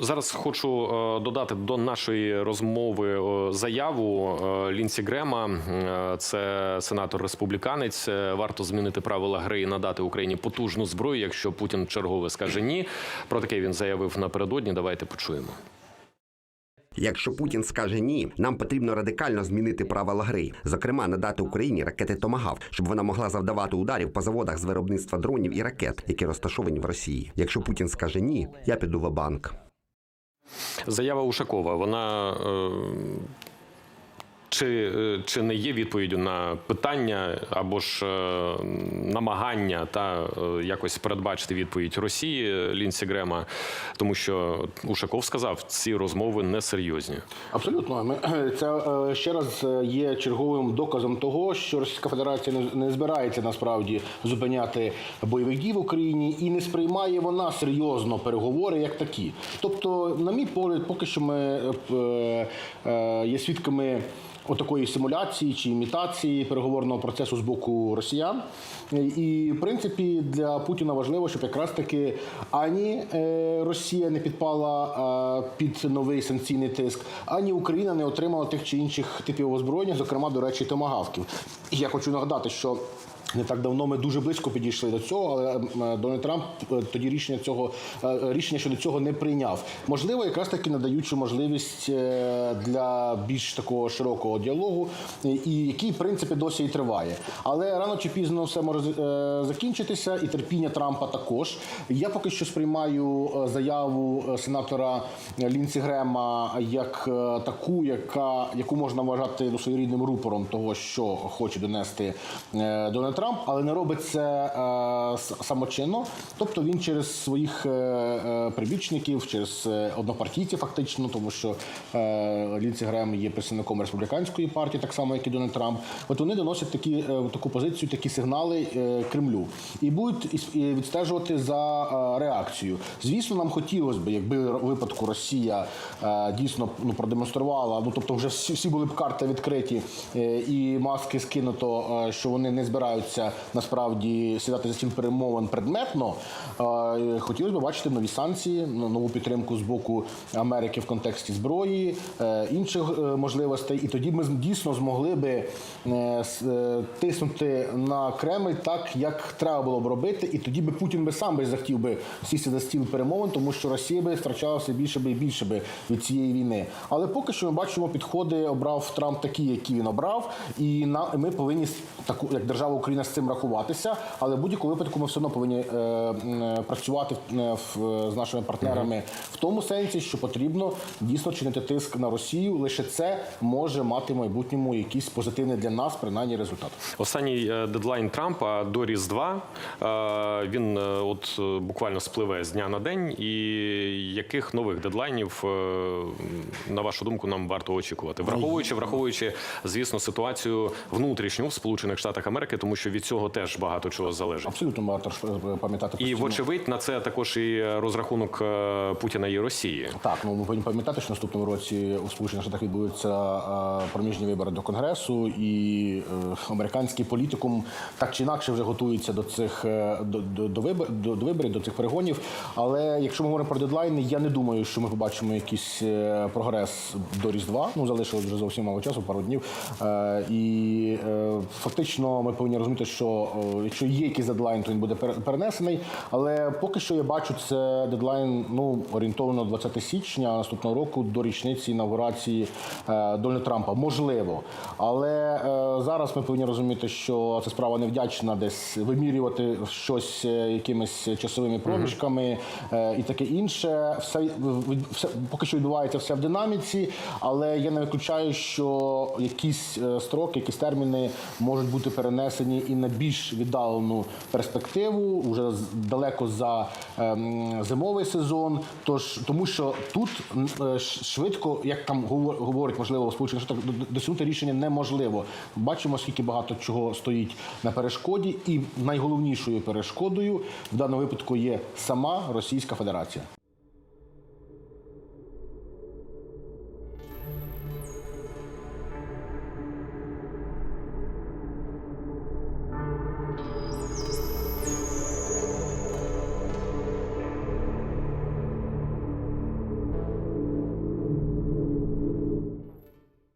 Зараз хочу е, додати до нашої розмови е, заяву е, Лінсі Грема. Це сенатор республіканець. Варто змінити правила гри і надати Україні потужну зброю, якщо Путін чергове скаже ні. Про таке він заявив напередодні. Давайте почуємо. Якщо Путін скаже ні, нам потрібно радикально змінити правила гри, зокрема надати Україні ракети Томагав, щоб вона могла завдавати ударів по заводах з виробництва дронів і ракет, які розташовані в Росії. Якщо Путін скаже ні, я піду в банк. Заява Ушакова. Вона е, чи, е, чи не є відповіддю на питання або ж е, намагання та е, якось передбачити відповідь Росії Лінсі Грема, тому що Ушаков сказав, ці розмови несерйозні. Абсолютно, ми це ще раз є черговим доказом того, що Російська Федерація не, збирається насправді зупиняти бойових дій в Україні і не сприймає вона серйозно переговори як такі. Тобто, на мій погляд, поки що ми є свідками. Отакої симуляції чи імітації переговорного процесу з боку росіян, і в принципі для Путіна важливо, щоб якраз таки ані е, Росія не підпала е, під новий санкційний тиск, ані Україна не отримала тих чи інших типів озброєння, зокрема, до речі, томагавків. І я хочу нагадати, що. Не так давно ми дуже близько підійшли до цього, але е, Дональд Трамп е, тоді рішення цього е, рішення щодо цього не прийняв. Можливо, якраз таки надаючи можливість для більш такого широкого діалогу, і- який в принципі досі і триває. Але рано чи пізно все може закінчитися, і терпіння Трампа також. Я поки що сприймаю заяву сенатора Лінсі Грема як таку, яка яку можна вважати ну, своєрідним рупором того, що хоче донести Дональд Трамп, але не робить це е, самочинно. Тобто він через своїх е, е, прибічників, через однопартійців, фактично, тому що Лінсі Грем є представником республіканської партії, так само як і Дональд Трамп. От вони доносять такі таку позицію, такі сигнали Кремлю і будуть відстежувати за реакцією. Звісно, нам хотілося б, якби в випадку Росія дійсно ну продемонструвала. Ну тобто, вже всі, всі були б карти відкриті і маски скинуто, що вони не збираються насправді сідати за стіл перемовин предметно. Хотілося б бачити нові санкції, ну, нову підтримку з боку Америки в контексті зброї, е, інших е, можливостей. І тоді ми дійсно змогли би е, тиснути на Кремль так, як треба було б робити. І тоді би Путін би сам би захотів би сісти за стіл перемовин, тому що Росія би втрачала більше би і більше би від цієї війни. Але поки що ми бачимо, підходи обрав Трамп такі, які він обрав, і ми повинні таку як держава Україна з цим рахуватися. Але в будь-якому випадку ми все одно повинні е, працювати в, е, з нашими партнерами в тому сенсі, що потрібно дійсно чинити тиск на Росію. Лише це може мати в майбутньому якийсь позитивний для нас, принаймні результат. Останній е, дедлайн Трампа до Різдва е, він е, от е, буквально спливе з дня на день. І яких нових дедлайнів, е, на вашу думку, нам варто очікувати, враховуючи, враховуючи, звісно, ситуацію внутрішню в Сполучених Штатах Америки, тому що від цього теж багато чого залежить. Абсолютно ж е, пам'ятати І вочевидь на це також і розрахунок е, Путіна і Росії. Так, ну ми повинні пам'ятати, що наступному році у Сполучених Штатах відбудуться е, проміжні вибори до Конгресу, і е, американський політикум так чи інакше вже готується до цих е, до, до, до, вибор, до, до виборів, до цих перегонів. Але якщо ми говоримо про дедлайни, я не думаю, що ми побачимо якийсь е, прогрес до Різдва. Ну залишилось вже зовсім мало часу, пару днів. Е, і е, фактично ми повинні розуміти, що е, якщо є якийсь дедлайн, то він буде пере- перенесений. Але поки що я бачу це дедлайн ну орієнтовно 20 січня наступного року до річниці інаугурації е, Дональда Трампа. Можливо, але е, зараз ми повинні розуміти, що це справа невдячна, десь вимірювати щось якимись часовими проміжками і таке інше. Все, все поки що відбувається все в динаміці, але я не виключаю, що якісь строки, якісь терміни можуть бути перенесені і на більш віддалену перспективу, вже далеко за ем, зимовий сезон. Тож тому, що тут е, швидко, як там говор- говорить, можливо, Сполучених Штатах досягнути рішення неможливо. Бачимо, скільки багато чого стоїть на перешкоді, і найголовнішою перешкодою в даному випадку є сама Російська Федерація.